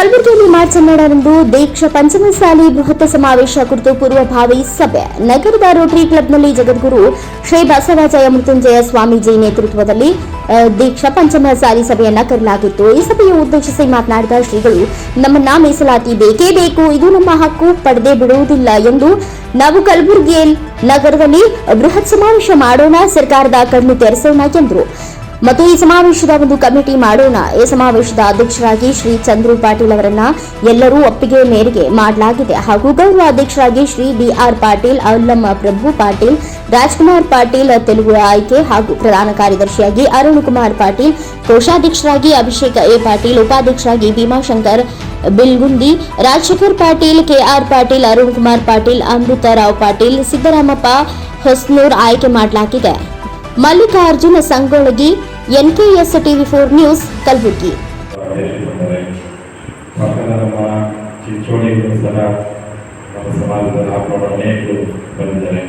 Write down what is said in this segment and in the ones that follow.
ಕಲಬುರಗಿಯಲ್ಲಿ ಮಾರ್ಚ್ ಹನ್ನೆರಡರಂದು ದೀಕ್ಷ ಪಂಚಮಸಾಲಿ ಬೃಹತ್ ಸಮಾವೇಶ ಕುರಿತು ಪೂರ್ವಭಾವಿ ಸಭೆ. ನಗರದ ರೋಟರಿ ಕ್ಲಬ್ನಲ್ಲಿ ಜಗದ್ಗುರು ಶ್ರೀ ಬಸವರಾಜ ಮೃತ್ಯುಂಜಯ ಸ್ವಾಮೀಜಿ ನೇತೃತ್ವದಲ್ಲಿ ದೀಕ್ಷ ದೀಕ್ಷಾ ಪಂಚಮಸಾಲಿ ಸಭೆಯನ್ನ ಕರೆಯಲಾಗಿತ್ತು. ಈ ಸಭೆಯ ಉದ್ದೇಶಿಸಿ ಮಾತನಾಡಿದ ಶ್ರೀಗಳು, ನಮ್ಮನ್ನ ಮೀಸಲಾತಿ ಬೇಕೇ ಬೇಕು. ಇದು ನಮ್ಮ ಹಕ್ಕು. ಪಡೆದೇ ಬಿಡುವುದಿಲ್ಲ ಎಂದು ನಾವು ಕಲಬುರಗಿ ನಗರದಲ್ಲಿ ಬೃಹತ್ ಸಮಾವೇಶ ಮಾಡೋಣ. ಸರ್ಕಾರದ ಕಣ್ಣು ತೆರೆಸೋಣ ಎಂದರು. ಮತ್ತು ಈ ಸಮಾವೇಶದ ಒಂದು ಕಮಿಟಿ ಮಾಡೋಣ. ಈ ಸಮಾವೇಶದ ಅಧ್ಯಕ್ಷರಾಗಿ ಶ್ರೀ ಚಂದ್ರು ಪಾಟೀಲ್ ಅವರನ್ನ ಎಲ್ಲರೂ ಒಪ್ಪಿಗೆ ಮೇರೆಗೆ ಮಾಡಲಾಗಿದೆ. ಹಾಗೂ ಗೌರವ ಅಧ್ಯಕ್ಷರಾಗಿ ಶ್ರೀ ಬಿಆರ್ ಪಾಟೀಲ್, ಅಲ್ಲಮ್ಮ ಪ್ರಭು ಪಾಟೀಲ್, ರಾಜ್ಕುಮಾರ್ ಪಾಟೀಲ್ ತೆಲುಗು ಆಯ್ಕೆ ಹಾಗೂ ಪ್ರಧಾನ ಕಾರ್ಯದರ್ಶಿಯಾಗಿ ಅರುಣ್ ಕುಮಾರ್ ಪಾಟೀಲ್, ಕೋಶಾಧ್ಯಕ್ಷರಾಗಿ ಅಭಿಷೇಕ್ ಎ. ಪಾಟೀಲ್, ಉಪಾಧ್ಯಕ್ಷರಾಗಿ ಭೀಮಾಶಂಕರ್ ಬಿಲ್ಗುಂಡಿ ರಾಜಶೇಖರ್ ಪಾಟೀಲ್, ಕೆಆರ್ ಪಾಟೀಲ್ ಅರುಣ್ ಕುಮಾರ್ ಪಾಟೀಲ್, ಅಮೃತರಾವ್ ಪಾಟೀಲ್, ಸಿದ್ದರಾಮಪ್ಪ ಹೊಸ್ನೂರ್ ಆಯ್ಕೆ ಮಾಡಲಾಗಿದೆ. Mallikarjuna Sangolagi NKS TV four news Kalaburagi ಬಂದರೆ ಪಕ್ಕದ ನಮ್ಮ ಚಿಂಚೋಳಿಗಳು ಸಹ ನಮ್ಮ ಸಮಾಜದ ಹಾಕೋಣ ಅನೇಕರು ಬಂದಿದ್ದಾರೆ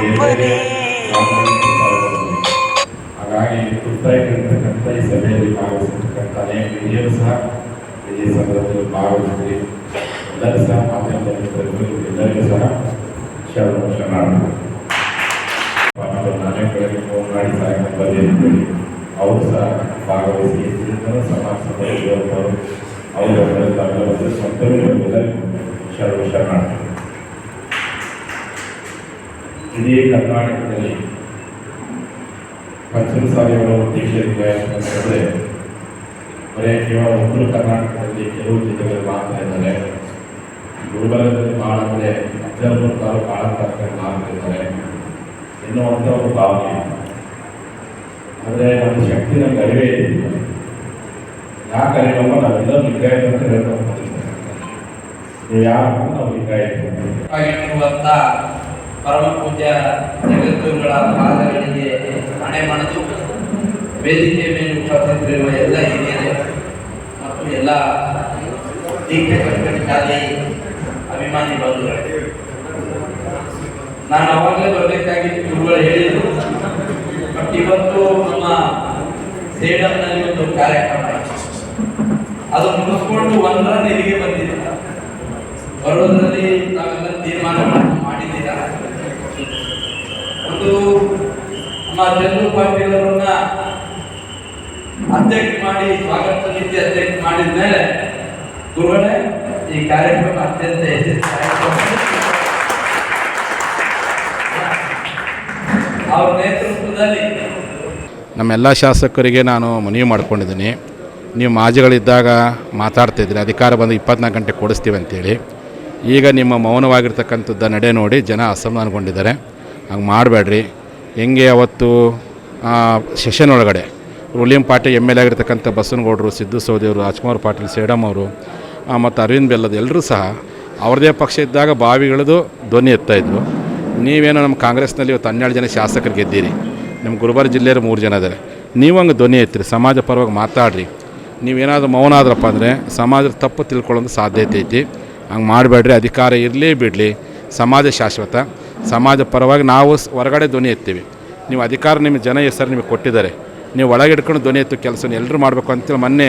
ಬೇರೆ ಬೇರೆ ಸಾಮಾಜಿಕ ಸ್ಥಳಗಳಲ್ಲಿ. ಹಾಗಾಗಿ ತುರ್ತಾಗಿರ್ತಕ್ಕಂಥ ಈ ಸಭೆಯಲ್ಲಿ ಭಾಗವಹಿಸಿರ್ತಕ್ಕಂಥ ಅನೇಕ ಹಿರಿಯರು ಸಹ ಈ ಸಂದರ್ಭದಲ್ಲಿ ಭಾಗವಹಿಸಿದ್ರಿ. ಎಲ್ಲರೂ ಸಹ ಮಾಧ್ಯಮದ ಮಿತ್ರರು ಎಲ್ಲರಿಗೂ ಸಹ ಶರಣ ಶರಣಾರ್ಥಿ ಪಾಪಗಳು ನಾನೇ ಕಡೆಗೆ ಫೋನ್ ಮಾಡಿ ಸಾಯಂಕಾಲ ಬನ್ನಿ ಅಂತೇಳಿ ಅವರು ಸಹ ಭಾಗವಹಿಸಿ ಇದರಿಂದ ಸಭೆಯವರು ಅವರು ಬಂದು ಸ್ವಂತವೇ ಎಲ್ಲರಿಗೂ ಶರಣ ಇಡೀ ಕರ್ನಾಟಕದಲ್ಲಿ ಪಂಚಮ ಸಾಲಿಗಳು ದೀಕ್ಷೆ ಅಂತಂದರೆ ಬರೀ ಕೇವಲ ಉತ್ತರ ಕರ್ನಾಟಕದಲ್ಲಿ ಕೆಲವು ಜಿಲ್ಲೆಗಳು ಮಾಡ್ತಾ ಇದ್ದಾರೆ ಗುಲ್ಬರ್ಗದಲ್ಲಿ ಭಾಳ ಅಂದರೆ ಅಫಜಲ್ಪುರ ತಾಲೂಕು ಆಳಂತ ಮಾಡ್ತಾ ಇದ್ದಾರೆ ಎನ್ನುವಂಥ ಒಂದು ಭಾವನೆ ಆದರೆ ನಮ್ಮ ಶಕ್ತಿ ನಮ್ಗೆ ಅರಿವೇ ಯಾಕೆ ಅರಿವಮ್ಮ ನಾವೆಲ್ಲ ಲಿಂಗಾಯತ ಅಂತ ಯಾರು ನಾವು ಲಿಂಗಾಯತ ಪರಮ ಪೂಜ್ಯ ಜಗದ್ಗುರುಗಳ ಪಾದಗಳಿಗೆ ವೇದಿಕೆ ಮೇಲೆ ಉಪಸ್ಥಿತರಿರುವ ಎಲ್ಲ ಹಿರಿಯರು ಮತ್ತು ಎಲ್ಲ ಅಭಿಮಾನಿ ಬಂಧುಗಳು ನಾನು ಅವಾಗಲೇ ಬರಬೇಕಾಗಿ ಗುರುಗಳು ಹೇಳಿದರು, ಬಟ್ ಇವತ್ತು ನಮ್ಮ ಸೇಡಂನಲ್ಲಿ ಒಂದು ಕಾರ್ಯಕ್ರಮ. ಅದು ಮುಗಿಸ್ಕೊಂಡು ಒಂದರ ನಿಧಿಗೆ ಬಂದಿಲ್ಲ. ಬರೋದ್ರಲ್ಲಿ ನಾವೆಲ್ಲ ತೀರ್ಮಾನ ಮಾಡಿದ್ದೀರಾ? ಒಂದು ನಮ್ಮ ಚಂದ್ರು ಪಾಟೀಲ್ ಅವರನ್ನ ಅಧ್ಯಕ್ಷ ಮಾಡಿ, ಸ್ವಾಗತ ನೀತಿ ಅಧ್ಯಕ್ಷ ಮಾಡಿದ ಮೇಲೆ ಗುರುಗಳೇ, ಈ ಕಾರ್ಯಕ್ರಮ ಅತ್ಯಂತ ಅವ್ರ ನೇತೃತ್ವದಲ್ಲಿ ನಮ್ಮೆಲ್ಲ ಶಾಸಕರಿಗೆ ನಾನು ಮನವಿ ಮಾಡ್ಕೊಂಡಿದ್ದೀನಿ. ನೀವು ಮಾಜಿಗಳಿದ್ದಾಗ ಮಾತಾಡ್ತಿದ್ರಿ, ಅಧಿಕಾರ ಬಂದು ಇಪ್ಪತ್ನಾಲ್ಕು ಗಂಟೆ ಕೊಡಿಸ್ತೀವಿ ಅಂತೇಳಿ. ಈಗ ನಿಮ್ಮ ಮೌನವಾಗಿರ್ತಕ್ಕಂಥದ್ದು ನಡೆ ನೋಡಿ ಜನ ಅಸಮಾಧಾನಗೊಂಡಿದ್ದಾರೆ. ಹಂಗೆ ಮಾಡಬೇಡ್ರಿ. ಹೆಂಗೆ ಅವತ್ತು ಸೆಷನ್ ಒಳಗಡೆ ruling party M L A ಆಗಿರ್ತಕ್ಕಂಥ ಬಸವನಗೌಡರು, ಸಿದ್ದು ಸೌದಿಯವರು, ರಾಜ್ಕುಮಾರ್ ಪಾಟೀಲ್ ಸೇಡಮ್ ಅವರು ಮತ್ತು ಅರವಿಂದ್ ಬೆಲ್ಲದ ಎಲ್ಲರೂ ಸಹ ಅವ್ರದ್ದೇ ಪಕ್ಷ ಇದ್ದಾಗ ಬಾವಿಗಳದು ಧ್ವನಿ ಎತ್ತಾಯಿದ್ರು ನೀವೇನೋ ನಮ್ಮ ಕಾಂಗ್ರೆಸ್ನಲ್ಲಿ ಇವತ್ತು ಹನ್ನೆರಡು ಜನ ಶಾಸಕರು ಗೆದ್ದೀರಿ. ನಮ್ಮ ಗುಲ್ಬರ್ಗ ಜಿಲ್ಲೆಯವರು ಮೂರು ಜನ ಇದ್ದಾರೆ. ನೀವು ಹಂಗೆ ಧ್ವನಿ ಎತ್ತಿರಿ? ಸಮಾಜ ಪರವಾಗಿ ಮಾತಾಡ್ರಿ. ನೀವೇನಾದರೂ ಮೌನ ಆದ್ರಪ್ಪ ಅಂದರೆ ಸಮಾಜದ ತಪ್ಪು ತಿಳ್ಕೊಳ್ಳೋದು ಸಾಧ್ಯತೆ ಐತಿ. ಹಂಗೆ ಮಾಡಬೇಡ್ರಿ, ಅಧಿಕಾರ ಇರಲಿ ಬಿಡಲಿ. ಸಮಾಜ ಶಾಶ್ವತ. ಸಮಾಜ ಪರವಾಗಿ ನಾವು ಹೊರಗಡೆ ಧ್ವನಿ ಎತ್ತೀವಿ. ನೀವು ಅಧಿಕಾರ ನಿಮ್ಮ ಜನ ಹೆಸರು ನಿಮಗೆ ಕೊಟ್ಟಿದ್ದಾರೆ. ನೀವು ಒಳಗೆ ಇಟ್ಕೊಂಡು ಧ್ವನಿ ಎತ್ತು ಕೆಲಸನ ಎಲ್ಲರೂ ಮಾಡಬೇಕು ಅಂತೇಳಿ ಮೊನ್ನೆ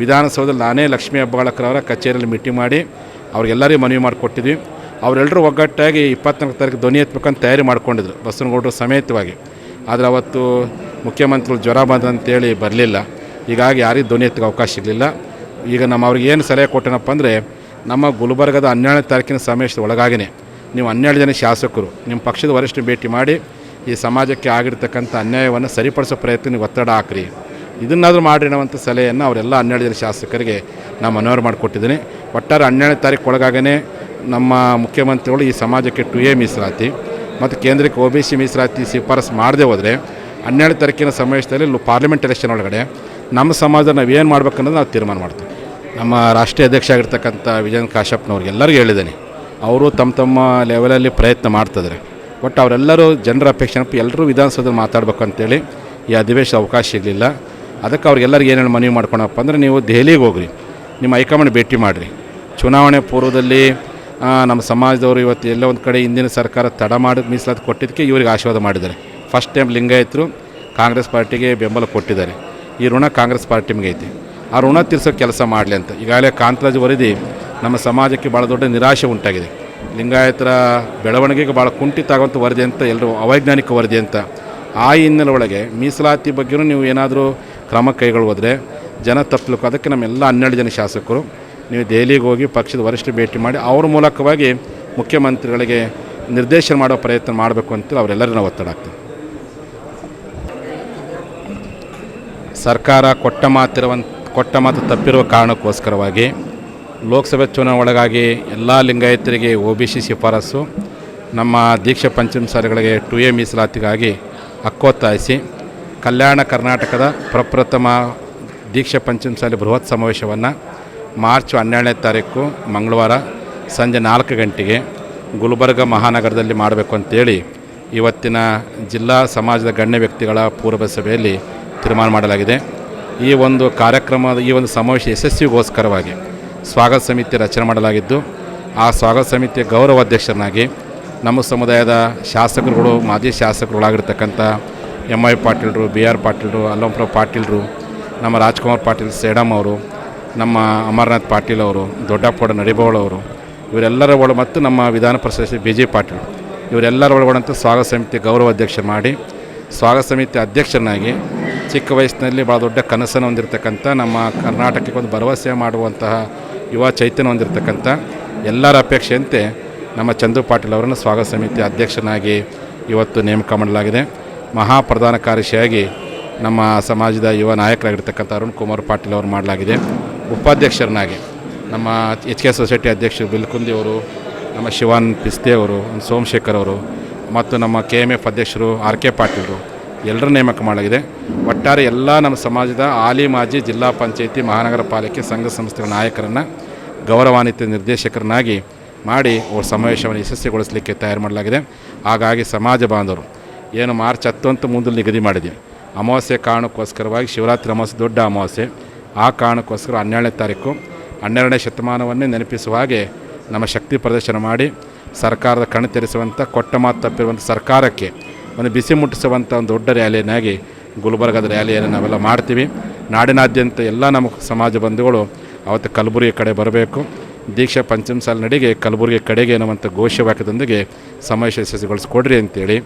ವಿಧಾನಸೌಧದಲ್ಲಿ ನಾನೇ ಲಕ್ಷ್ಮೀ ಹೆಬ್ಬಾಳಕರವರ ಕಚೇರಿಯಲ್ಲಿ ಮೀಟಿಂಗ್ ಮಾಡಿ ಅವ್ರಿಗೆಲ್ಲರಿಗೂ ಮನವಿ ಮಾಡಿಕೊಟ್ಟಿದ್ವಿ. ಅವರೆಲ್ಲರೂ ಒಗ್ಗಟ್ಟಾಗಿ ಇಪ್ಪತ್ನಾಲ್ಕು ತಾರೀಕು ಧ್ವನಿ ಎತ್ಬೇಕಂತ ತಯಾರಿ ಮಾಡ್ಕೊಂಡಿದ್ರು, ಬಸವನಗೌಡರು ಸಮೇತವಾಗಿ. ಆದರೆ ಅವತ್ತು ಮುಖ್ಯಮಂತ್ರಿಗಳು ಜ್ವರ ಬಂದಂತೇಳಿ ಬರಲಿಲ್ಲ. ಹೀಗಾಗಿ ಯಾರಿಗೆ ಧ್ವನಿ ಎತ್ತಿಗೆ ಅವಕಾಶ ಸಿಗಲಿಲ್ಲ. ಈಗ ನಮ್ಮ ಅವ್ರಿಗೆ ಏನು ಸಲಹೆ ಕೊಟ್ಟನಪ್ಪ ಅಂದರೆ, ನಮ್ಮ ಗುಲ್ಬರ್ಗದ ಹನ್ನೆರಡನೇ ತಾರೀಕಿನ ಸಮಾವೇಶದ ಒಳಗಾಗಿನೇ ನೀವು ಹನ್ನೆರಡು ಜನ ಶಾಸಕರು, ನಿಮ್ಮ ಪಕ್ಷದ ವರಿಷ್ಠ ಭೇಟಿ ಮಾಡಿ ಈ ಸಮಾಜಕ್ಕೆ ಆಗಿರ್ತಕ್ಕಂಥ ಅನ್ಯಾಯವನ್ನು ಸರಿಪಡಿಸೋ ಪ್ರಯತ್ನ ಒತ್ತಡ ಹಾಕ್ರಿ. ಇದನ್ನಾದರೂ ಮಾಡಿರಿ ಅನ್ನೋವಂಥ ಸಲಹೆಯನ್ನು ಅವರೆಲ್ಲ ಹನ್ನೆರಡು ಜನ ಶಾಸಕರಿಗೆ ನಾನು ಮನವರು ಮಾಡಿಕೊಟ್ಟಿದ್ದೀನಿ. ಒಟ್ಟಾರೆ ಹನ್ನೆರಡನೇ ತಾರೀಕು ಒಳಗಾಗೇ ನಮ್ಮ ಮುಖ್ಯಮಂತ್ರಿಗಳು ಈ ಸಮಾಜಕ್ಕೆ ಟು ಎ ಮೀಸಲಾತಿ ಮತ್ತು ಕೇಂದ್ರಕ್ಕೆ ಒ ಬಿ ಸಿ ಮೀಸಲಾತಿ ಶಿಫಾರಸು ಮಾಡದೆ ಹೋದರೆ, ಹನ್ನೆರಡು ತಾರೀಕಿನ ಸಮಾವೇಶದಲ್ಲಿ ಪಾರ್ಲಿಮೆಂಟ್ ಎಲೆಕ್ಷನ್ ಒಳಗಡೆ ನಮ್ಮ ಸಮಾಜ ನಾವು ಏನು ಮಾಡ್ಬೇಕನ್ನೋದು ನಾವು ತೀರ್ಮಾನ ಮಾಡ್ತೀವಿ. ನಮ್ಮ ರಾಷ್ಟ್ರೀಯ ಅಧ್ಯಕ್ಷ ಆಗಿರ್ತಕ್ಕಂಥ ವಿಜಯನ್ ಕಾಶ್ಯಪ್ನವ್ರಿಗೆ ಎಲ್ಲರಿಗೂ ಹೇಳಿದ್ದೀನಿ. ಅವರು ತಮ್ಮ ತಮ್ಮ ಲೆವೆಲಲ್ಲಿ ಪ್ರಯತ್ನ ಮಾಡ್ತಿದ್ದಾರೆ ಬಟ್ ಅವರೆಲ್ಲರೂ ಜನರ ಅಪೇಕ್ಷೆ ಎಲ್ಲರೂ ವಿಧಾನಸೌಧದಲ್ಲಿ ಮಾತಾಡಬೇಕು ಅಂತೇಳಿ ಈ ಅಧಿವೇಶನ ಅವಕಾಶ ಇರಲಿಲ್ಲ. ಅದಕ್ಕೆ ಅವ್ರಿಗೆಲ್ಲರಿಗೆ ಏನೇನು ಮನವಿ ಮಾಡ್ಕೊಳಪ್ಪ ಅಂದರೆ ನೀವು ದೆಹಲಿಗೆ ಹೋಗ್ರಿ. ನಿಮ್ಮ ಹೈಕಮಾಂಡ್ ಭೇಟಿ ಮಾಡಿರಿ. ಚುನಾವಣೆ ಪೂರ್ವದಲ್ಲಿ ನಮ್ಮ ಸಮಾಜದವರು ಇವತ್ತು ಎಲ್ಲ ಒಂದು ಕಡೆ ಹಿಂದಿನ ಸರ್ಕಾರ ತಡ ಮಾಡಿ ಮೀಸಲಾತಿ ಕೊಟ್ಟಿದ್ದಕ್ಕೆ ಇವರಿಗೆ ಆಶೀರ್ವಾದ ಮಾಡಿದ್ದಾರೆ. ಫಸ್ಟ್ ಟೈಮ್ ಲಿಂಗಾಯತರು ಕಾಂಗ್ರೆಸ್ ಪಾರ್ಟಿಗೆ ಬೆಂಬಲ ಕೊಟ್ಟಿದ್ದಾರೆ. ಈ ಋಣ ಕಾಂಗ್ರೆಸ್ ಪಾರ್ಟಿ ಐತಿ. ಆ ಋಣ ತೀರ್ಸೋ ಕೆಲಸ ಮಾಡಲಿ ಅಂತ. ಈಗಾಗಲೇ ಕಾಂತರಾಜ್ ವರದಿ ನಮ್ಮ ಸಮಾಜಕ್ಕೆ ಭಾಳ ದೊಡ್ಡ ನಿರಾಶೆ ಉಂಟಾಗಿದೆ. ಲಿಂಗಾಯತರ ಬೆಳವಣಿಗೆಗೆ ಭಾಳ ಕುಂಠಿತ ಆಗುವಂಥ ವರದಿ ಅಂತ ಎಲ್ಲರೂ ಅವೈಜ್ಞಾನಿಕ ವರದಿ ಅಂತ. ಆ ಹಿನ್ನೆಲೆ ಒಳಗೆ ಮೀಸಲಾತಿ ಬಗ್ಗೆಯೂ ನೀವು ಏನಾದರೂ ಕ್ರಮ ಕೈಗೊಳ್ಳೋದ್ರೆ ಜನ ತಪ್ಪಲಿಕ್ಕೆ ಅದಕ್ಕೆ ನಮ್ಮೆಲ್ಲ ಹನ್ನೆರಡು ಜನ ಶಾಸಕರು. ನೀವು ದೆಹಲಿಗೆ ಹೋಗಿ ಪಕ್ಷದ ವರಿಷ್ಠ ಭೇಟಿ ಮಾಡಿ ಅವ್ರ ಮೂಲಕವಾಗಿ ಮುಖ್ಯಮಂತ್ರಿಗಳಿಗೆ ನಿರ್ದೇಶನ ಮಾಡೋ ಪ್ರಯತ್ನ ಮಾಡಬೇಕು ಅಂತೇಳಿ ನಾವು ಒತ್ತಡ ಆಗ್ತದೆ ಸರ್ಕಾರ ಕೊಟ್ಟ ಮಾತಿರುವ ಕೊಟ್ಟ ಮಾತು ತಪ್ಪಿರುವ ಕಾರಣಕ್ಕೋಸ್ಕರವಾಗಿ ಲೋಕಸಭೆ ಚುನಾವಣೆ ಒಳಗಾಗಿ ಎಲ್ಲ ಲಿಂಗಾಯತರಿಗೆ ಒ ಬಿ ಸಿ ಶಿಫಾರಸು, ನಮ್ಮ ದೀಕ್ಷಾ ಪಂಚಮಸಾಲಿಗಳಿಗೆ ಟು ಎ ಮೀಸಲಾತಿಗಾಗಿ ಹಕ್ಕೊತ್ತಾಯಿಸಿ, ಕಲ್ಯಾಣ ಕರ್ನಾಟಕದ ಪ್ರಪ್ರಥಮ ದೀಕ್ಷಾ ಪಂಚಮಸಾಲಿ ಬೃಹತ್ ಸಮಾವೇಶವನ್ನು ಮಾರ್ಚ್ ಹನ್ನೆರಡನೇ ತಾರೀಕು ಮಂಗಳವಾರ ಸಂಜೆ ನಾಲ್ಕು ಗಂಟೆಗೆ ಗುಲ್ಬರ್ಗ ಮಹಾನಗರದಲ್ಲಿ ಮಾಡಬೇಕು ಅಂತೇಳಿ ಇವತ್ತಿನ ಜಿಲ್ಲಾ ಸಮಾಜದ ಗಣ್ಯ ವ್ಯಕ್ತಿಗಳ ಪೂರ್ವ ಸಭೆಯಲ್ಲಿ ತೀರ್ಮಾನ ಮಾಡಲಾಗಿದೆ. ಈ ಒಂದು ಕಾರ್ಯಕ್ರಮದ, ಈ ಒಂದು ಸಮಾವೇಶ ಯಶಸ್ವಿಗೋಸ್ಕರವಾಗಿ ಸ್ವಾಗತ ಸಮಿತಿ ರಚನೆ ಮಾಡಲಾಗಿದ್ದು, ಆ ಸ್ವಾಗತ ಸಮಿತಿಯ ಗೌರವ ಅಧ್ಯಕ್ಷರನ್ನಾಗಿ ನಮ್ಮ ಸಮುದಾಯದ ಶಾಸಕರುಗಳು, ಮಾಜಿ ಶಾಸಕರುಗಳಾಗಿರ್ತಕ್ಕಂಥ ಎಂ ಐ ಪಾಟೀಲ್ರು ಬಿ ಆರ್ ಪಾಟೀಲ್ರು ಅಲ್ಲಂಪುರ ಪಾಟೀಲ್ರು, ನಮ್ಮ ರಾಜ್ಕುಮಾರ್ ಪಾಟೀಲ್ ಸೇಡಮ್ ಅವರು, ನಮ್ಮ ಅಮರನಾಥ್ ಪಾಟೀಲ್ ಅವರು ದೊಡ್ಡಪ್ಪಡ ನಡಿಬೌಳವರು ಇವರೆಲ್ಲರ ಒಳ ಮತ್ತು ನಮ್ಮ ವಿಧಾನ ಪರಿಷತ್ ಬಿ ಜೆ ಪಾಟೀಲ್, ಇವರೆಲ್ಲರ ಒಳಗೊಂಡಂಥ ಸ್ವಾಗತ ಸಮಿತಿ ಗೌರವ ಮಾಡಿ, ಸ್ವಾಗತ ಸಮಿತಿ ಅಧ್ಯಕ್ಷರನ್ನಾಗಿ ಚಿಕ್ಕ ವಯಸ್ಸಿನಲ್ಲಿ ಭಾಳ ದೊಡ್ಡ ಕನಸನ್ನು ಹೊಂದಿರತಕ್ಕಂಥ ನಮ್ಮ ಕರ್ನಾಟಕಕ್ಕೆ ಒಂದು ಭರವಸೆ ಮಾಡುವಂತಹ ಯುವ ಚೈತನ್ಯ ಹೊಂದಿರತಕ್ಕಂಥ ಎಲ್ಲರ ಅಪೇಕ್ಷೆಯಂತೆ ನಮ್ಮ ಚಂದು ಪಾಟೀಲ್ ಅವರನ್ನು ಸ್ವಾಗತ ಸಮಿತಿ ಅಧ್ಯಕ್ಷನಾಗಿ ಇವತ್ತು ನೇಮಕ ಮಾಡಲಾಗಿದೆ. ಮಹಾಪ್ರಧಾನ ಕಾರ್ಯದರ್ಶಿಯಾಗಿ ನಮ್ಮ ಸಮಾಜದ ಯುವ ನಾಯಕರಾಗಿರ್ತಕ್ಕಂಥ ಅರುಣ್ ಕುಮಾರ್ ಪಾಟೀಲ್ ಅವರು ಮಾಡಲಾಗಿದೆ. ಉಪಾಧ್ಯಕ್ಷರನ್ನಾಗಿ ನಮ್ಮ ಎಚ್ ಕೆ ಸೊಸೈಟಿ ಅಧ್ಯಕ್ಷರು ಬಿಲ್ಕುಂದಿ ಅವರು, ನಮ್ಮ ಶಿವಾನ್ ಪಿಸ್ತೆ ಅವರು, ಸೋಮಶೇಖರ್ ಅವರು ಮತ್ತು ನಮ್ಮ ಕೆ ಎಂ ಎಫ್ ಅಧ್ಯಕ್ಷರು ಆರ್ ಕೆ ಪಾಟೀಲರು ಎಲ್ಲರ ನೇಮಕ ಮಾಡಲಾಗಿದೆ. ಒಟ್ಟಾರೆ ಎಲ್ಲ ನಮ್ಮ ಸಮಾಜದ ಹಾಲಿ ಮಾಜಿ ಜಿಲ್ಲಾ ಪಂಚಾಯಿತಿ ಮಹಾನಗರ ಪಾಲಿಕೆ ಸಂಘ ಸಂಸ್ಥೆಗಳ ನಾಯಕರನ್ನು ಗೌರವಾನ್ವಿತ ನಿರ್ದೇಶಕರನ್ನಾಗಿ ಮಾಡಿ ಅವ್ರ ಸಮಾವೇಶವನ್ನು ಯಶಸ್ವಿಗೊಳಿಸಲಿಕ್ಕೆ ತಯಾರು ಮಾಡಲಾಗಿದೆ. ಹಾಗಾಗಿ ಸಮಾಜ ಬಾಂಧವರು, ಏನು ಮಾರ್ಚ್ ಹತ್ತು ಅಂತ ಮುಂದೆ ನಿಗದಿ ಮಾಡಿದ್ದೀವಿ. ಅಮಾವಾಸ್ಯೆ ಕಾರಣಕ್ಕೋಸ್ಕರವಾಗಿ ಶಿವರಾತ್ರಿ ಅಮಾವಾಸ್ಯೆ ದೊಡ್ಡ ಅಮಾವಾಸ್ಯೆ. ಆ ಕಾರಣಕ್ಕೋಸ್ಕರ ಹನ್ನೆರಡನೇ ತಾರೀಕು, ಹನ್ನೆರಡನೇ ಶತಮಾನವನ್ನೇ ನೆನಪಿಸುವ ಹಾಗೆ ನಮ್ಮ ಶಕ್ತಿ ಪ್ರದರ್ಶನ ಮಾಡಿ, ಸರ್ಕಾರದ ಕಣ್ಣು ತೆರೆಸುವಂಥ, ಕೊಟ್ಟ ಮಾತು ತಪ್ಪಿರುವಂಥ ಸರ್ಕಾರಕ್ಕೆ ಒಂದು ಬಿಸಿ ಮುಟ್ಟಿಸುವಂಥ ಒಂದು ದೊಡ್ಡ ರ್ಯಾಲಿಯನ್ನಾಗಿ ಗುಲ್ಬರ್ಗದ ರ್ಯಾಲಿಯನ್ನು ನಾವೆಲ್ಲ ಮಾಡ್ತೀವಿ. ನಾಡಿನಾದ್ಯಂತ ಎಲ್ಲ ನಮ್ಮ ಸಮಾಜ ಬಂಧುಗಳು ಅವತ್ತು ಕಲಬುರಗಿ ಕಡೆ ಬರಬೇಕು. ದೀಕ್ಷಾ ಪಂಚಮಸಾಲ ನಡಿಗೆ ಕಲಬುರಗಿ ಕಡೆಗೆ ಅನ್ನುವಂಥ ಘೋಷವಾಕ್ಯದೊಂದಿಗೆ ಸಮಾವೇಶ ಯಶಸ್ವಿಗೊಳಿಸ್ಕೊಡ್ರಿ ಅಂತೇಳಿ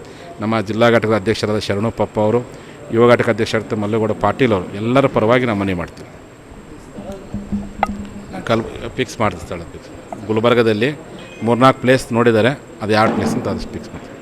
ನಮ್ಮ ಜಿಲ್ಲಾ ಘಟಕದ ಅಧ್ಯಕ್ಷರಾದ ಶರಣು ಪಪ್ಪ ಅವರು, ಯುವ ಘಟಕ ಅಧ್ಯಕ್ಷರಾದ ಮಲ್ಲಗೌಡ ಪಾಟೀಲ್ ಅವರು ಎಲ್ಲರ ಪರವಾಗಿ ನಾವು ಮನವಿ ಮಾಡ್ತೀವಿ. ಕಲ್ ಫಿಕ್ಸ್ ಮಾಡ್ತೀವಿ ಸ್ಥಳ ಗುಲ್ಬರ್ಗದಲ್ಲಿ ಮೂರ್ನಾಲ್ಕು ಪ್ಲೇಸ್ ನೋಡಿದ್ದಾರೆ. ಅದು ಯಾವ ಪ್ಲೇಸ್ ಅಂತ ಅದು ಫಿಕ್ಸ್ ಮಾಡ್ತೀವಿ.